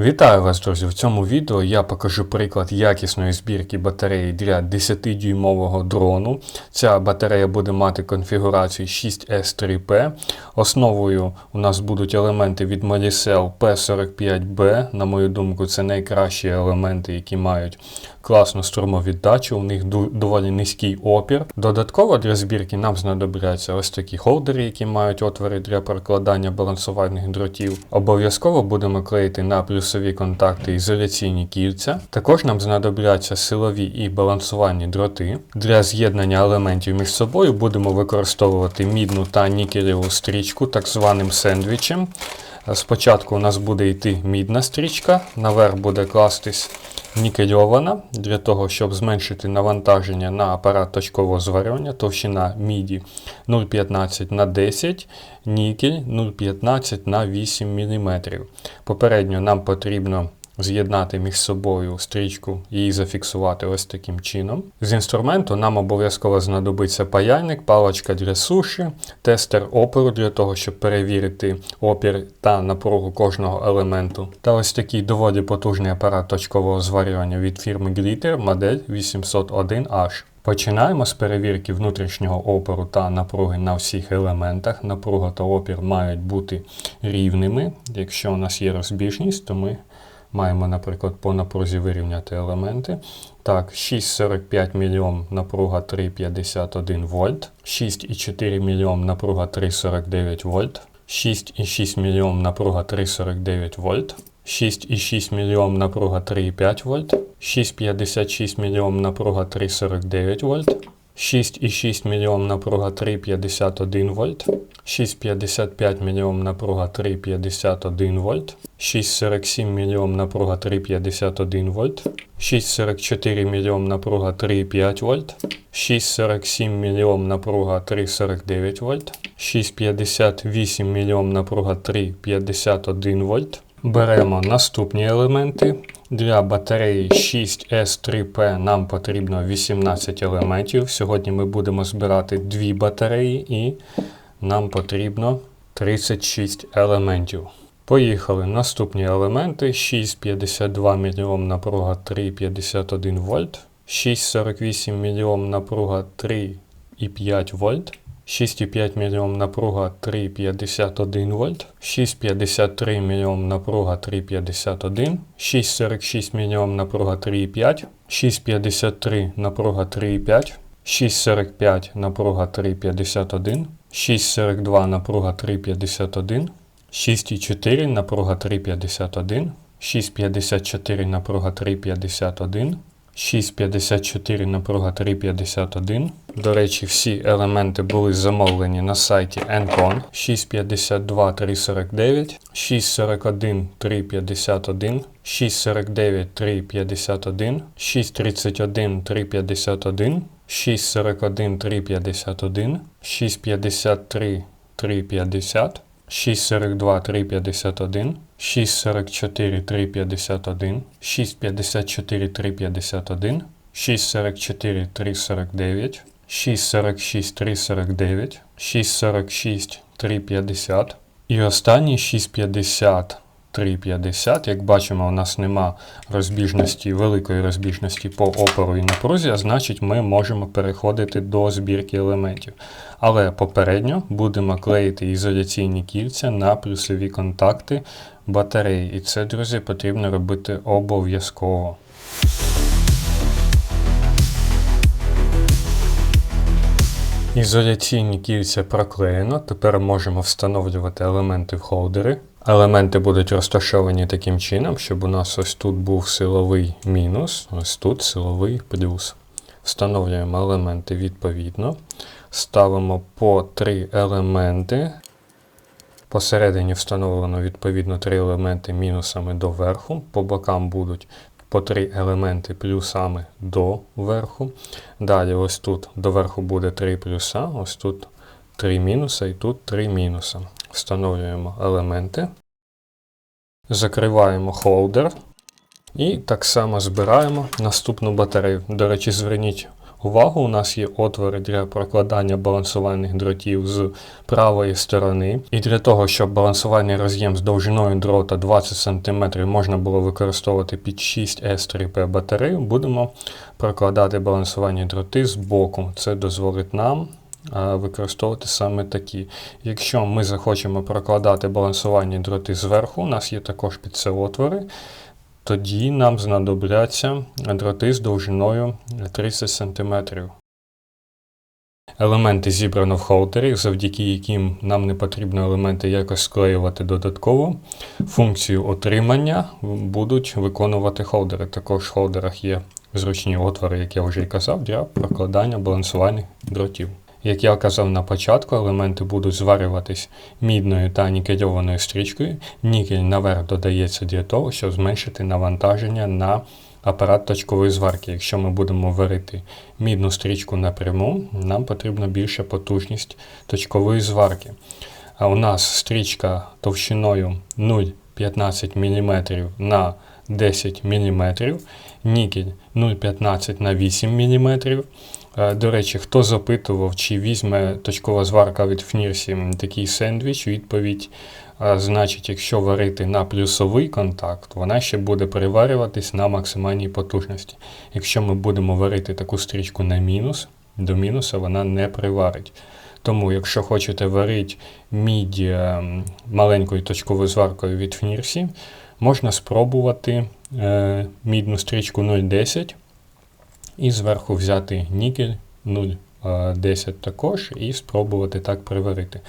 Вітаю вас, друзі! В цьому відео я покажу приклад якісної збірки батареї для 10-дюймового дрону. Ця батарея буде мати конфігурацію 6S3P. Основою у нас будуть елементи від Molicel P45B. На мою думку, це найкращі елементи, які мають класну струмовіддачу. У них доволі низький опір. Додатково для збірки нам знадобляться ось такі холдери, які мають отвори для перекладання балансувальних дротів. Обов'язково будемо клеїти на плюсові контакти ізоляційні кільця. Також нам знадобляться силові і балансувальні дроти. Для з'єднання елементів між собою будемо використовувати мідну та нікелеву стрічку, так званим сендвічем. Спочатку у нас буде йти мідна стрічка, наверх буде кластись нікельована для того, щоб зменшити навантаження на апарат точкового зварювання, товщина міді 0,15 на 10, нікель 0,15 на 8 мм. Попередньо нам потрібно з'єднати між собою стрічку і зафіксувати ось таким чином. З інструменту нам обов'язково знадобиться паяльник, паличка для суші, тестер опору для того, щоб перевірити опір та напругу кожного елементу. Та ось такий доволі потужний апарат точкового зварювання від фірми Glitter модель 801H. Починаємо з перевірки внутрішнього опору та напруги на всіх елементах. Напруга та опір мають бути рівними. Якщо у нас є розбіжність, то ми маємо, наприклад, по напрузі вирівняти елементи. Так, 6,45 мільйон напруга 3,51 вольт, 6,4 мільйон напруга 3,49 вольт, 6,6 мільйон напруга 3,49 вольт, 6,6 мільйон напруга 3,5 вольт, 6,56 мільйон напруга 3,49 вольт, 6,6 мільйон напруга 3,51 вольт, 6,55 мільйон напруга 3,51 вольт, 6,47 мільйон напруга 3,51 вольт, 6,44 мільйон напруга 3,5 вольт, 6,47 мільйон напруга 3,49 вольт, 6,58 мільйон напруга 3,51 вольт. Беремо наступні елементи. Для батареї 6S3P нам потрібно 18 елементів. Сьогодні ми будемо збирати дві батареї і нам потрібно 36 елементів. Поїхали. Наступні елементи 6,52 мільйон напруга 3,51 вольт, 6,48 мільйон напруга 3,5 вольт, 6,5 мільйон напруга 3,51 вольт, 6,53 мільйон напруга 3,51, 6,46 мільйон напруга 3,5, 6,53 напруга 3,5, 6,45 напруга 3,51, 6,42 напруга 3,51, 6,4 напруга 3,51, 6,54 напруга 3,51, 6,54 напруга 3,51. До речі, всі елементи були замовлені на сайті Encon. 6,52 3,49, 6,41 3,51, 6,49 3,51, 6,31 3,51, 6,41 3,51, 6,53 3,50, 6,42 3,51, 6,44 3,51, 6,54 3,51, 6,44 3,49, 6,46 3,49, 6,46 3,50 і останній 6,50 3,50. Як бачимо, у нас нема розбіжності, великої розбіжності по опору і напрузі, а значить ми можемо переходити до збірки елементів. Але попередньо будемо клеїти ізоляційні кільця на плюсові контакти батареї. І це, друзі, потрібно робити обов'язково. Ізоляційні кільця проклеєно. Тепер можемо встановлювати елементи в холдери. Елементи будуть розташовані таким чином, щоб у нас ось тут був силовий мінус, ось тут силовий плюс. Встановлюємо елементи відповідно. Ставимо по три елементи. Посередині встановлено відповідно три елементи мінусами до верху. По бокам будуть по три елементи плюсами до верху. Далі ось тут до верху буде три плюса, ось тут три мінуса і тут три мінуса. Встановлюємо елементи. Закриваємо холдер. І так само збираємо наступну батарею. До речі, зверніть увагу, у нас є отвори для прокладання балансувальних дротів з правої сторони. І для того, щоб балансувальний роз'єм з довжиною дрота 20 см можна було використовувати під 6S3P батарею, будемо прокладати балансувальні дроти з боку. Це дозволить нам використовувати саме такі. Якщо ми захочемо прокладати балансувальні дроти зверху, у нас є також під це отвори. Тоді нам знадобляться дроти з довжиною 30 см. Елементи зібрано в холдері, завдяки яким нам не потрібно елементи якось склеювати додатково. Функцію отримання будуть виконувати холдери. Також в холдерах є зручні отвори, як я вже і казав, для прокладання балансувальних дротів. Як я казав на початку, елементи будуть зварюватись мідною та нікельованою стрічкою. Нікель наверх додається для того, щоб зменшити навантаження на апарат точкової зварки. Якщо ми будемо варити мідну стрічку напряму, нам потрібна більша потужність точкової зварки. А у нас стрічка товщиною 0,15 мм на 10 мм, нікель 0,15 на 8 мм. Е, До речі, хто запитував, чи візьме точкова зварка від Фнірсі такий сендвіч, відповідь, е, значить, якщо варити на плюсовий контакт, вона ще буде переварюватись на максимальній потужності. Якщо ми будемо варити таку стрічку на мінус, до мінуса вона не приварить. Тому, якщо хочете варити мідь е, маленькою точковою зваркою від Фнірсі, можна спробувати мідну стрічку 0,10 і зверху взяти нікель 0,10 також і спробувати так приварити.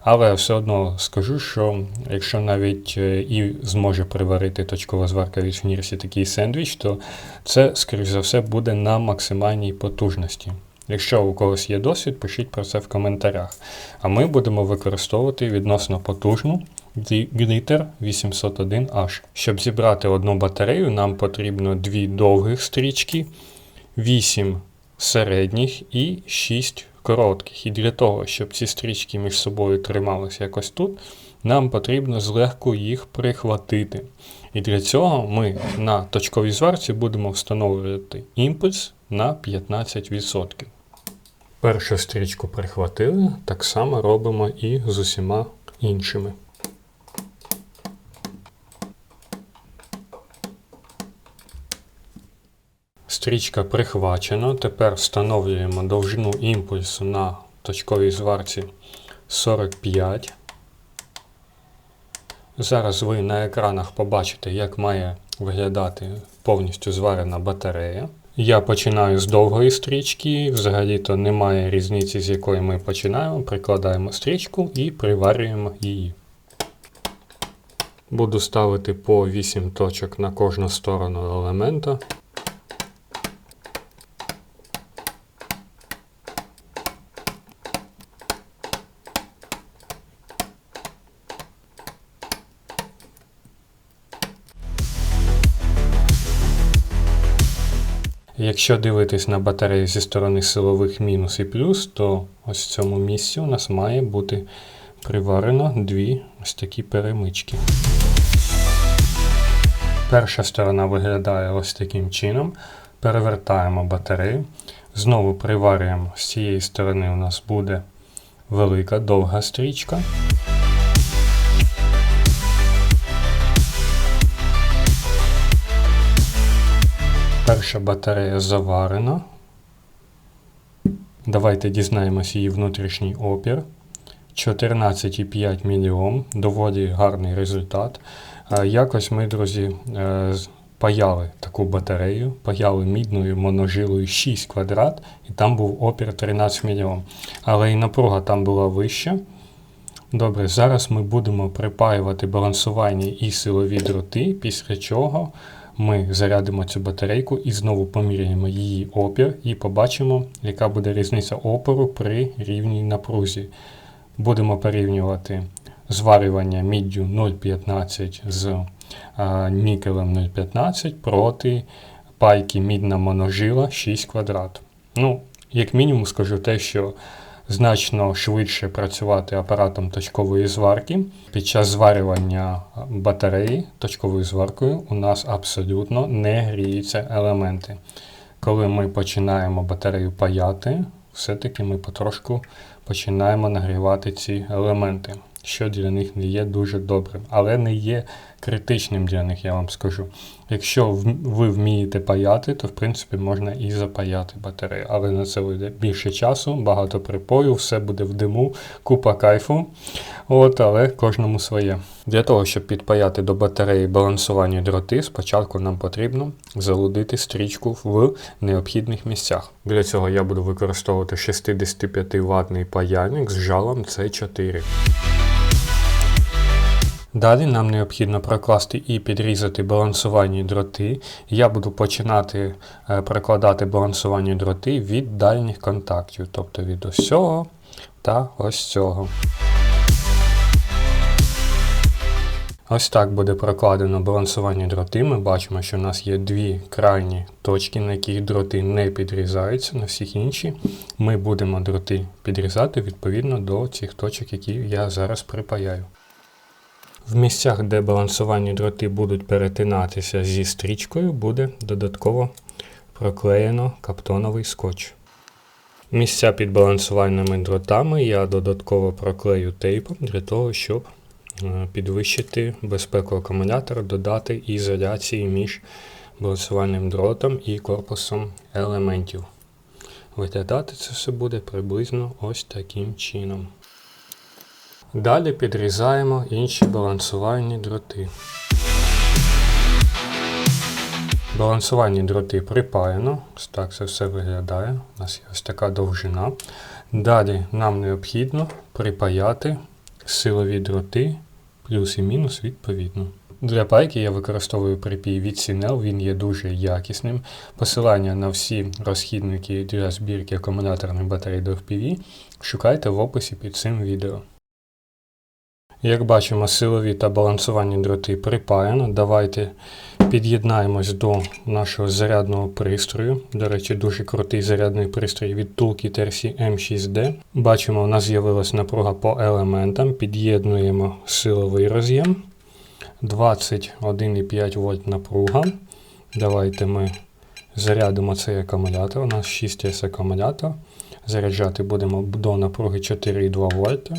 Але все одно скажу, що якщо навіть е, і зможе приварити точкова зварка від Фнірсі такий сендвіч, то це, скоріш за все, буде на максимальній потужності. Якщо у когось є досвід, пишіть про це в коментарях. А ми будемо використовувати відносно потужну Glitter 801H. Щоб зібрати одну батарею, нам потрібно дві довгих стрічки, 8 середніх і 6 коротких. І для того, щоб ці стрічки між собою трималися якось тут, нам потрібно злегку їх прихватити. І для цього ми на точковій зварці будемо встановлювати імпульс на 15%. Першу стрічку прихватили, так само робимо і з усіма іншими. Стрічка прихвачена. Тепер встановлюємо довжину імпульсу на точковій зварці 45. Зараз ви на екранах побачите, як має виглядати повністю зварена батарея. Я починаю з довгої стрічки, взагалі-то немає різниці, з якої ми починаємо. Прикладаємо стрічку і приварюємо її. Буду ставити по 8 точок на кожну сторону елемента. Якщо дивитись на батарею зі сторони силових мінус і плюс, то ось в цьому місці у нас має бути приварено дві ось такі перемички. Перша сторона виглядає ось таким чином. Перевертаємо батарею. Знову приварюємо з цієї сторони у нас буде велика довга стрічка. Перша батарея заварена. Давайте дізнаємося її внутрішній опір. 14,5 мільйон. Доволі гарний результат. Якось ми, друзі, е, паяли таку батарею, паяли мідною моножилою 6 квадрат, і там був опір 13 мільйон. Але і напруга там була вища. Добре, зараз ми будемо припаювати балансувальні і силові дроти, після чого ми зарядимо цю батарейку і знову поміряємо її опір і побачимо, яка буде різниця опору при рівній напрузі. Будемо порівнювати зварювання міддю 0,15 з а, нікелем 0,15 проти пайки мідна моножила 6 квадрат. Ну, Як мінімум, скажу те, що значно швидше працювати апаратом точкової зварки. Під час зварювання батареї точковою зваркою у нас абсолютно не гріються елементи. коли ми починаємо батарею паяти, все-таки ми потрошку починаємо нагрівати ці елементи, що для них не є дуже добрим, але не є критичним для них, я вам скажу. Якщо ви вмієте паяти, то в принципі можна і запаяти батарею. Але на це вийде більше часу, багато припою, все буде в диму, купа кайфу. От, але кожному своє. Для того, щоб підпаяти до батареї балансувальні дроти, спочатку нам потрібно залудити стрічку в необхідних місцях. Для цього я буду використовувати 65 ватний паяльник з жалом C4. Далі нам необхідно прокласти і підрізати балансувальні дроти. Я буду починати е, прокладати балансувальні дроти від дальніх контактів, тобто від ось цього та ось цього. Ось так буде прокладено балансувальні дроти. Ми бачимо, що у нас є дві крайні точки, на яких дроти не підрізаються, на всіх інші ми будемо дроти підрізати відповідно до цих точок, які я зараз припаяю. В місцях, де балансувальні дроти будуть перетинатися зі стрічкою, буде додатково проклеєно каптоновий скотч. Місця під балансувальними дротами я додатково проклею тейпом для того, щоб е, підвищити безпеку акумулятора, додати ізоляції між балансувальним дротом і корпусом елементів. Виглядати це все буде приблизно ось таким чином. Далі підрізаємо інші балансувальні дроти. Балансувальні дроти припаяно. Так це все виглядає. У нас є ось така довжина. Далі нам необхідно припаяти силові дроти плюс і мінус відповідно. Для пайки я використовую припій від Sinel, він є дуже якісним. Посилання на всі розхідники для збірки акумуляторних батарей до FPV шукайте в описі під цим відео. Як бачимо, силові та балансувальні дроти припаяно. Давайте під'єднаємось до нашого зарядного пристрою. До речі, дуже крутий зарядний пристрій від Toolkit RC M6D. Бачимо, у нас з'явилась напруга по елементам. Під'єднуємо силовий роз'єм. 21,5 вольт напруга. Давайте ми зарядимо цей акумулятор. У нас 6S акумулятор. Заряджати будемо до напруги 4,2 вольта.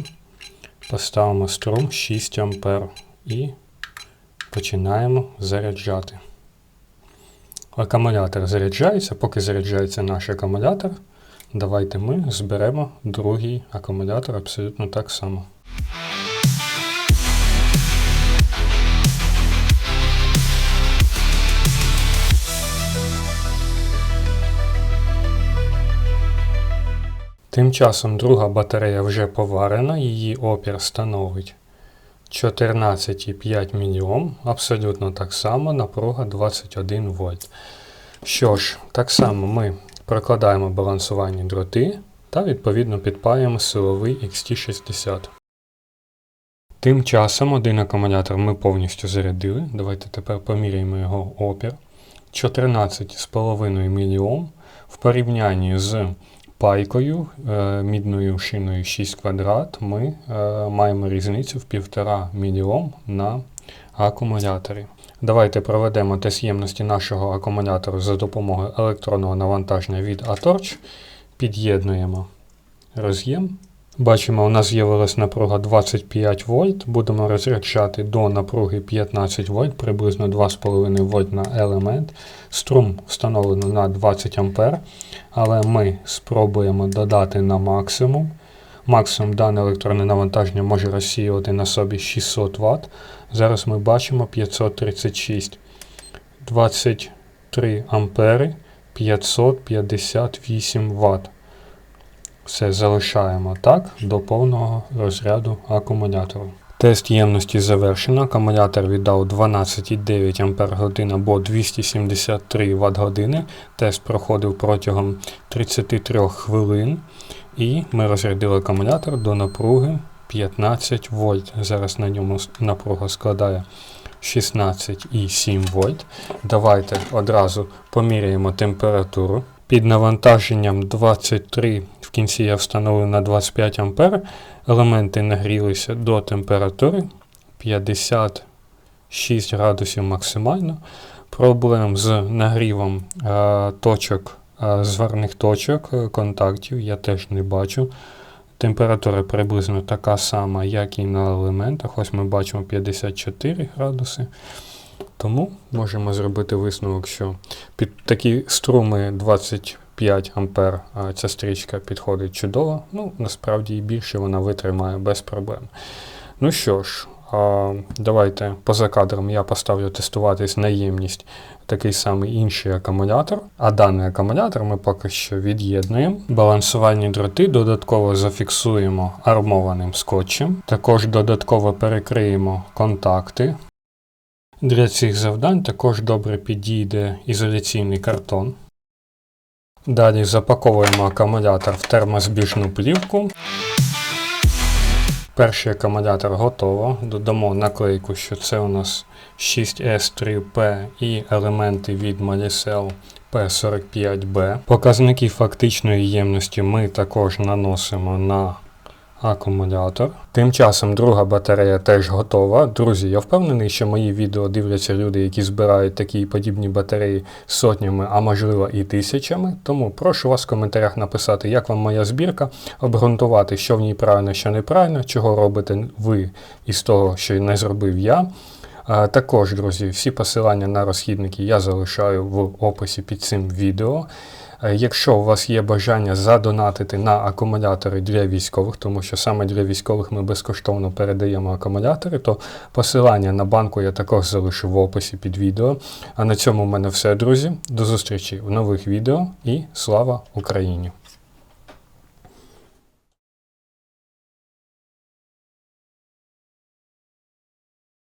Поставимо струм 6 А і починаємо заряджати. Акумулятор заряджається, поки заряджається наш акумулятор, давайте ми зберемо другий акумулятор абсолютно так само. Тим часом друга батарея вже поварена, її опір становить 14,5 мОм, абсолютно так само, напруга 21 вольт. Що ж, так само ми прокладаємо балансувальні дроти та відповідно підпаємо силовий XT60. Тим часом один акумулятор ми повністю зарядили. Давайте тепер поміряємо його опір. 14,5 мОм в порівнянні з пайкою е, мідною шиною 6 квадрат ми е, маємо різницю в 1,5 мОм на акумуляторі. Давайте проведемо тест ємності нашого акумулятору за допомогою електронного навантаження від Atorch. Під'єднуємо роз'єм. Бачимо, у нас з'явилась напруга 25 вольт. Будемо розряджати до напруги 15 вольт, приблизно 2,5 вольт на елемент. Струм встановлено на 20 А, але ми спробуємо додати на максимум. Максимум дане електронне навантаження може розсіювати на собі 600 Вт. Зараз ми бачимо 536, 23 ампери, 558 Вт. Все залишаємо так до повного розряду акумулятору. Тест ємності завершено. Акумулятор віддав 12,9 Ах або 273 Вт години. Тест проходив протягом 33 хвилин. І ми розрядили акумулятор до напруги 15 вольт. Зараз на ньому напруга складає 16,7 вольт. Давайте одразу поміряємо температуру. Під навантаженням 23 в кінці я встановив на 25 А. Елементи нагрілися до температури 56 градусів максимально. Проблем з нагрівом е, точок, е, зварних точок, е, контактів я теж не бачу. Температура приблизно така сама, як і на елементах. Ось ми бачимо 54 градуси. Тому можемо зробити висновок, що під такі струми 25 ампер ця стрічка підходить чудово. Ну, насправді і більше вона витримає без проблем. Ну що ж, давайте поза кадром я поставлю тестуватись на ємність такий самий інший акумулятор. А даний акумулятор ми поки що від'єднуємо. Балансувальні дроти додатково зафіксуємо армованим скотчем. Також додатково перекриємо контакти. Для цих завдань також добре підійде ізоляційний картон. Далі запаковуємо акумулятор в термозбіжну плівку. Перший акумулятор готово. Додамо наклейку, що це у нас 6S3P і елементи від Molicel P45B. Показники фактичної ємності ми також наносимо на акумулятор. Тим часом друга батарея теж готова. Друзі, я впевнений, що мої відео дивляться люди, які збирають такі подібні батареї сотнями, а можливо і тисячами. Тому прошу вас в коментарях написати, як вам моя збірка, обґрунтувати, що в ній правильно, що неправильно, чого робите ви із того, що не зробив я. Також, друзі, всі посилання на розхідники я залишаю в описі під цим відео. Е, Якщо у вас є бажання задонатити на акумулятори для військових, тому що саме для військових ми безкоштовно передаємо акумулятори, то посилання на банку я також залишу в описі під відео. А на цьому в мене все, друзі. До зустрічі в нових відео і слава Україні!